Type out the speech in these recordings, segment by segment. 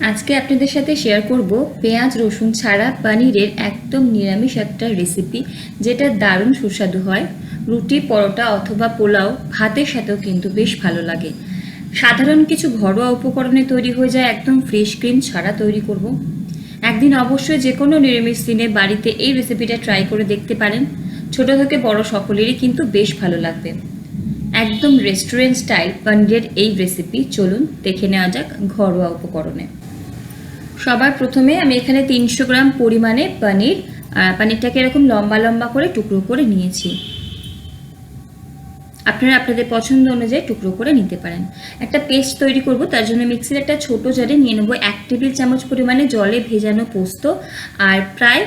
আজকে আপনাদের সাথে শেয়ার করব পেঁয়াজ, রসুন ছাড়া পনিরের একদম নিরামিষ একটা রেসিপি যেটা দারুণ সুস্বাদু হয়। রুটি, পরোটা অথবা পোলাও ভাতের সাথেও কিন্তু বেশ ভালো লাগে। সাধারণ কিছু ঘরোয়া উপকরণে তৈরি হয়ে যায় একদম ফ্রেশ ক্রিম ছাড়া তৈরি করব। একদিন অবশ্যই যে কোনো নিরামিষ দিনে বাড়িতে এই রেসিপিটা ট্রাই করে দেখতে পারেন। ছোট থেকে বড় সকলেরই কিন্তু বেশ ভালো লাগবে। একদম রেস্টুরেন্ট স্টাইল পনিরের এই রেসিপি চলুন দেখে নেওয়া যাক ঘরোয়া উপকরণে। সবার প্রথমে আমি এখানে তিনশো গ্রাম পরিমাণে পনির পনিরটাকে এরকম লম্বা লম্বা করে টুকরো করে নিয়েছি। আপনারা আপনাদের পছন্দ অনুযায়ী টুকরো করে নিতে পারেন। একটা পেস্ট তৈরি করব, তার জন্য মিক্সির একটা ছোট জারে নিয়ে নেব এক টেবিল চামচ পরিমাণে জলে ভেজানো পোস্ত আর প্রায়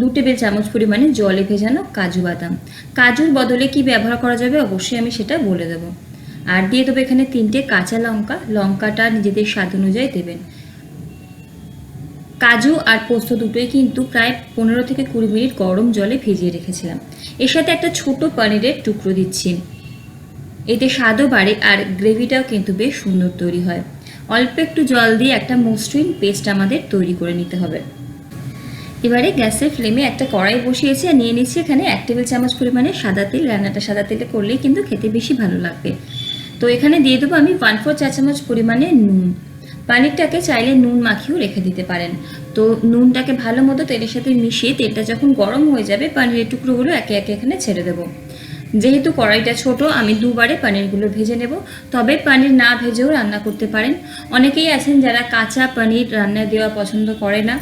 দু টেবিল চামচ পরিমাণে জলে ভেজানো কাজু বাদাম। কাজুর বদলে কি ব্যবহার করা যাবে অবশ্যই আমি সেটা বলে দেবো। আর দিয়ে দেবো এখানে তিনটে কাঁচা লঙ্কা। লঙ্কাটা নিজেদের স্বাদ অনুযায়ী দেবেন। কাজু আর পোস্ত দুটোই কিন্তু প্রায় পনেরো থেকে কুড়ি মিনিট গরম জলে ভিজিয়ে রেখেছিলাম। এর সাথে একটা ছোট পনিরের টুকরো দিচ্ছি। এতে স্বাদও বাড়ে আর গ্রেভিটাও কিন্তু বেশ সুন্দর তৈরি হয়। অল্প একটু জল দিয়ে একটা মসৃণ পেস্ট আমাদের তৈরি করে নিতে হবে। এবারে গ্যাসের ফ্লেমে একটা কড়াই বসিয়েছি আর নিয়ে নিচ্ছি এখানে এক টেবিল চামচ পরিমাণে সাদা তেল। রান্নাটা সাদা তেলে করলেই কিন্তু খেতে বেশি ভালো লাগবে। তো এখানে দিয়ে দেবো আমি ওয়ান ফোর চা চামচ পরিমাণে নুন। পানিরটাকে চাইলে নুন মাখিয়েও রেখে দিতে পারেন। তো নুনটাকে ভালো মতো তেলের সাথে মিশিয়ে তেলটা যখন গরম হয়ে যাবে, পানিরের টুকরোগুলো একে একে এখানে ছেড়ে দেবো। যেহেতু কড়াইটা ছোট, আমি দুবারে পনিরগুলো ভেজে নেব। তবে পনির না ভেজেও রান্না করতে পারেন। অনেকেই আছেন যারা কাঁচা পনির রান্না দেওয়া পছন্দ করে না।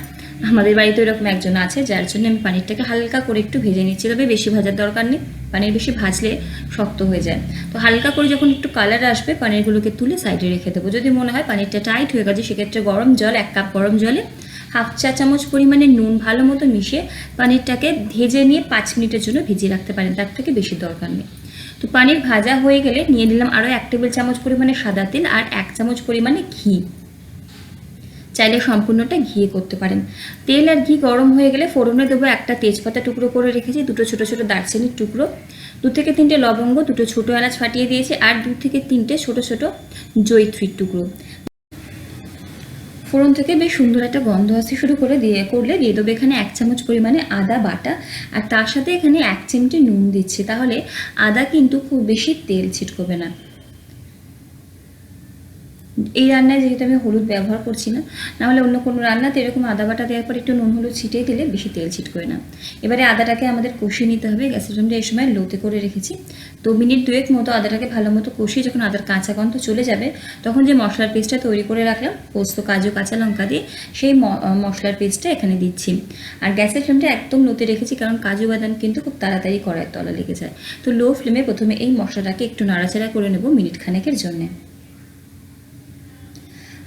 আমাদের বাড়িতে এরকম একজন আছে, যার জন্য আমি পানিরটাকে হালকা করে একটু ভেজে নিচ্ছি, তবে বেশি ভাজার দরকার নেই। পানির বেশি ভাজলে শক্ত হয়ে যায়। তো হালকা করে যখন একটু কালার আসবে, পানিরগুলোকে তুলে সাইডে রেখে দেবো। যদি মনে হয় পানিরটা টাইট হয়ে গেছে, সেক্ষেত্রে গরম জল, এক কাপ গরম জলে হাফ চা চামচ পরিমাণে নুন ভালো মতো মিশিয়ে পানিরটাকে ভেজে নিয়ে পাঁচ মিনিটের জন্য ভিজিয়ে রাখতে পারেন। তার থেকে বেশি দরকার নেই। তো পানির ভাজা হয়ে গেলে নিয়ে নিলাম আরও এক টেবিল চামচ পরিমাণে সাদা তেল আর এক চামচ পরিমাণে ঘি। চাইলে সম্পূর্ণটা ঘিয়ে করতে পারেন। তেল আর ঘি গরম হয়ে গেলে ফোড়নে দেবো একটা তেজপাতা টুকরো করে রেখেছি, দুটো ছোটো ছোটো দারচিনির টুকরো। দু থেকে তিনটে লবঙ্গ, দুটো ছোটো এলাচ ফাটিয়ে দিয়েছি আর দু থেকে তিনটে ছোটো ছোটো জৈত্রীর টুকরো। ফোড়ন থেকে বেশ সুন্দর একটা গন্ধ আসতে শুরু করে দিয়ে, করলে দিয়ে দেবো এখানে এক চামচ পরিমাণে আদা বাটা। আর তার সাথে এখানে এক চিমটে নুন দিচ্ছি, তাহলে আদা কিন্তু খুব বেশি তেল ছিটকবে না। এই রান্নায় যেহেতু আমি হলুদ ব্যবহার করছি না, নাহলে অন্য কোনো রান্নাতে এরকম আদা বাটা দেওয়ার পর একটু নুন হলুদ ছিটিয়ে দিলে বেশি তেল ছিটকোয় না। এবারে আদাটাকে আমাদের কষিয়ে নিতে হবে, গ্যাসের ফ্লেমটা এই সময় লোতে করে রেখেছি। তো মিনিট দুয়েক মতো আদাটাকে ভালো মতো কষিয়ে যখন আদার কাঁচা গন্ধ চলে যাবে, তখন যে মশলার পেস্টটা তৈরি করে রাখলাম, পোস্ত, কাজু, কাঁচা লঙ্কা দিয়ে, সেই মশলার পেস্টটা এখানে দিচ্ছি। আর গ্যাসের ফ্লেমটা একদম লোতে রেখেছি, কারণ কাজু বাদাম কিন্তু খুব তাড়াতাড়ি কড়াইয়ের তলা লেগে যায়। তো লো ফ্লেমে প্রথমে এই মশলাটাকে একটু নাড়াচাড়া করে নেব মিনিট খানেকের জন্যে।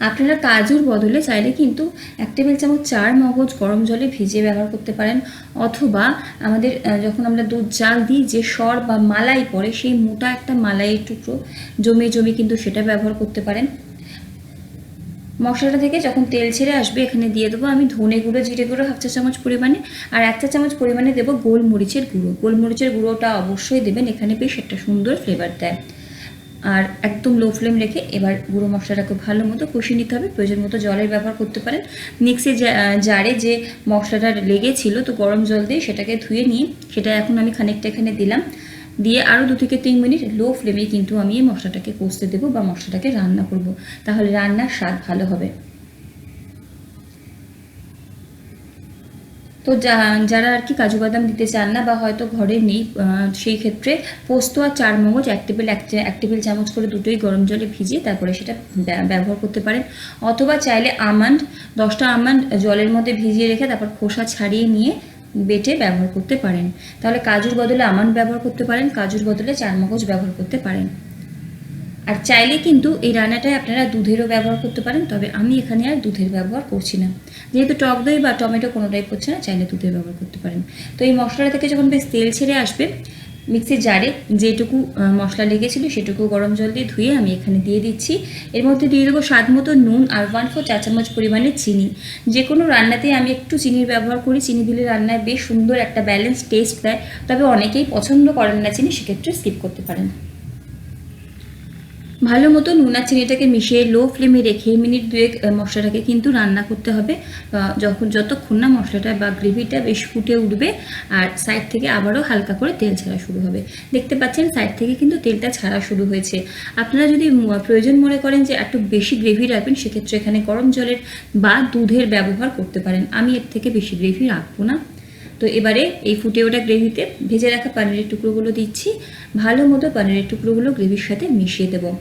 আপনারা কাজুর বদলে চাইলে কিন্তু এক টেবিল চামচ চার মগজ গরম জলে ভিজিয়ে ব্যবহার করতে পারেন। অথবা আমাদের যখন আমরা দুধ, জাল দিই, যে সর বা মালাই পরে সেই মোটা একটা মালাইয়ের টুকরো জমে জমে কিন্তু সেটা ব্যবহার করতে পারেন। মশলাটা থেকে যখন তেল ছেড়ে আসবে, এখানে দিয়ে দেবো আমি ধনে গুঁড়ো, জিরে গুঁড়ো হাফ চা চামচ পরিমাণে। আর এক চা চামচ পরিমাণে দেবো গোলমরিচের গুঁড়ো। গোলমরিচের গুঁড়োটা অবশ্যই দেবেন, এখানে বেশ একটা সুন্দর ফ্লেভার দেয়। আর একদম লো ফ্লেম রেখে এবার গুঁড়ো মশলাটাকে ভালো মতো কষিয়ে নিতে হবে। প্রয়োজন মতো জলের ব্যবহার করতে পারেন। মিক্সি জারে যে মশলাটা লেগেছিল, তো গরম জল দিয়ে সেটাকে ধুয়ে নিয়ে সেটা এখন আমি খানিকটা এখানে দিলাম। দিয়ে আরও দু থেকে তিন মিনিট লো ফ্লেমে কিন্তু আমি এই মশলাটাকে কষতে দেবো বা মশলাটাকে রান্না করব। তাহলে রান্নার স্বাদ ভালো হবে। তো যারা আর কি কাজু বাদাম দিতে চান না বা হয়তো ঘরে নেই সেই ক্ষেত্রে পোস্ত আর চার মগজ, এক টেবিল এক টেবিল চামচ করে দুটোই গরম জলে ভিজিয়ে তারপরে সেটা ব্যা- ব্যবহার করতে পারেন। অথবা চাইলে আমান্ড, দশটা আমান্ড জলের মধ্যে ভিজিয়ে রেখে তারপর খোসা ছাড়িয়ে নিয়ে বেটে ব্যবহার করতে পারেন। তাহলে কাজুর বদলে আমান্ড ব্যবহার করতে পারেন, কাজুর বদলে চার মগজ ব্যবহার করতে পারেন। আর চাইলে কিন্তু এই রান্নাটায় আপনারা দুধেরও ব্যবহার করতে পারেন, তবে আমি এখানে আর দুধের ব্যবহার করছি না। যেহেতু টক দই বা টমেটো কোনোটাই করছে না, চাইলে দুধের ব্যবহার করতে পারেন। তো এই মশলাটা থেকে যখন বেশ তেল ছেড়ে আসবে, মিক্সির জারে যেটুকু মশলা লেগেছিলো সেটুকু গরম জল দিয়ে ধুয়ে আমি এখানে দিয়ে দিচ্ছি। এর মধ্যে দিয়ে দেবো স্বাদ মতো নুন আর ওয়ান ফোর চা চামচ পরিমাণে চিনি। যে কোনো রান্নাতে আমি একটু চিনির ব্যবহার করি, চিনি দিলে রান্নায় বেশ সুন্দর একটা ব্যালেন্স টেস্ট দেয়, তবে অনেকেই পছন্দ করেন না চিনি, সেক্ষেত্রে স্কিপ করতে পারেন। ভালো মতো নুন আর চিনিটাকে মিশিয়ে লো ফ্লেমে রেখে মিনিট দুয়েক মশলাটাকে কিন্তু রান্না করতে হবে। যখন যতক্ষণ না মশলাটা বা গ্রেভিটা বেশ ফুটে উঠবে, আর সাইড থেকে আবারও হালকা করে তেল ছাড়া শুরু হবে। দেখতে পাচ্ছেন সাইড থেকে কিন্তু তেলটা ছাড়া শুরু হয়েছে। আপনারা যদি প্রয়োজন মনে করেন যে একটু বেশি গ্রেভি রাখবেন, সেক্ষেত্রে এখানে গরম জলের বা দুধের ব্যবহার করতে পারেন। আমি এর থেকে বেশি গ্রেভি রাখব না। তো এবারে এই ফুটে ওঠা গ্রেভিতে ভেজে রাখা পানিরের টুকরোগুলো দিচ্ছি। ভালো মতো পানিরের টুকরোগুলো গ্রেভির সাথে মিশিয়ে দেবো।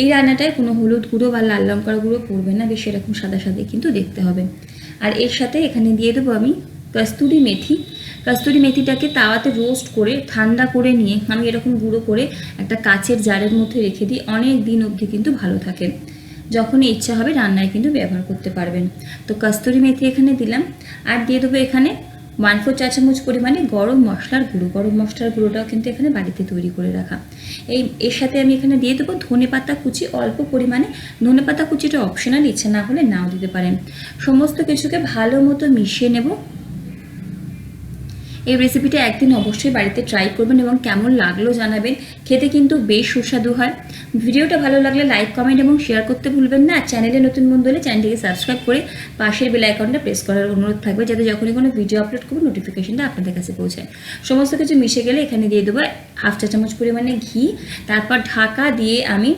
এই রান্নাটায় কোনো হলুদ গুঁড়ো বা লাল লঙ্কার গুঁড়ো পড়বে না, বেশ এরকম সাদা সাদা কিন্তু দেখতে হবে। আর এর সাথে এখানে দিয়ে দেবো আমি কস্তুরি মেথি। কস্তুরি মেথিটাকে তাওয়াতে রোস্ট করে, ঠান্ডা করে নিয়ে আমি এরকম গুঁড়ো করে একটা কাচের জারের মধ্যে রেখে দিই, অনেক দিন অবধি কিন্তু ভালো থাকে। যখনই ইচ্ছা হবে রান্নায় কিন্তু ব্যবহার করতে পারবেন। তো কস্তুরি মেথি এখানে দিলাম। আর দিয়ে দেবো এখানে ওয়ান ফোর চা চামচ পরিমাণে গরম মশলার গুঁড়ো। গরম মশলার গুঁড়োটাও কিন্তু এখানে বাড়িতে তৈরি করে রাখা। এই, এর সাথে আমি এখানে দিয়ে দেবো ধনে পাতা কুচি। অল্প পরিমাণে ধনে পাতা কুচিটা অপশনাল ইচ্ছে না হলে নাও দিতে পারেন। সমস্ত কিছুকে ভালো মতো মিশিয়ে নেব। এই রেসিপিটা একদিন অবশ্যই বাড়িতে ট্রাই করবেন এবং কেমন লাগল জানাবেন। খেতে কিন্তু বেশ সুস্বাদু হয়। ভিডিওটা ভালো লাগলে লাইক কমেন্ট এবং শেয়ার করতে ভুলবেন না। চ্যানেলে নতুন বন্ধু হলে চ্যানেলটিকে সাবস্ক্রাইব করে পাশের বেল আইকনটা প্রেস করার অনুরোধ থাকবে যাতে যখনই কোনো ভিডিও আপলোড করব নোটিফিকেশনটা আপনাদের কাছে পৌঁছায়। সমস্ত কিছু মিশে গেলে এখানে দিয়ে দেবো হাফ চা চামচ পরিমাণে ঘি। তারপর ঢাকা দিয়ে আমি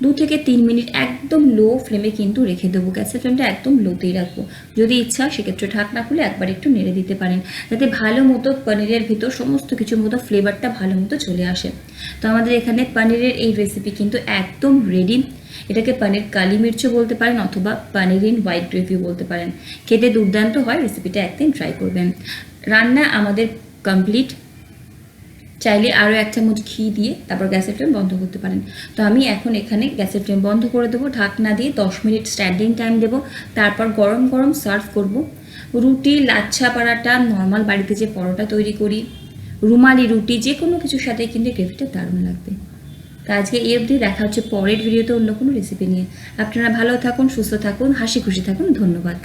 দু থেকে তিন মিনিট একদম লো ফ্লেমে কিন্তু রেখে দেবো। গ্যাসের ফ্লেমটা একদম লোতেই রাখব। যদি ইচ্ছা, সেক্ষেত্রে ঢাকনা খুলে একবার একটু নেড়ে দিতে পারেন। যাতে ভালো মতো পনিরের ভিতর সমস্ত কিছুর মতো ফ্লেভারটা ভালো মতো চলে আসে। তো আমাদের এখানে পনিরের এই রেসিপি কিন্তু একদম রেডি এটাকে পনির কালি মির্চও বলতে পারেন অথবা পনির ইন হোয়াইট গ্রেভিও বলতে পারেন। খেতে দুর্দান্ত হয় রেসিপিটা একদিন ট্রাই করবেন। রান্না আমাদের কমপ্লিট চাইলে আরও এক চামচ ঘি দিয়ে তারপর গ্যাসের ফ্লেম বন্ধ করতে পারেন। তো আমি এখন এখানে গ্যাসের ফ্লেম বন্ধ করে দেবো, ঢাকনা দিয়ে দশ মিনিট স্ট্যান্ডিং টাইম দেবো। তারপর গরম গরম সার্ভ করব। রুটি, লাচ্ছা পরাটা নর্মাল বাড়িতে যে পরোটা তৈরি করি। রুমালি রুটি, যে কোনো কিছুর সাথে কিন্তু গ্রেভিটা দারুণ লাগবে। তো আজকে এই অবধি দেখা হচ্ছে পরের ভিডিওতে অন্য কোনো রেসিপি নিয়ে। আপনারা ভালো থাকুন, সুস্থ থাকুন, হাসি খুশি থাকুন। ধন্যবাদ।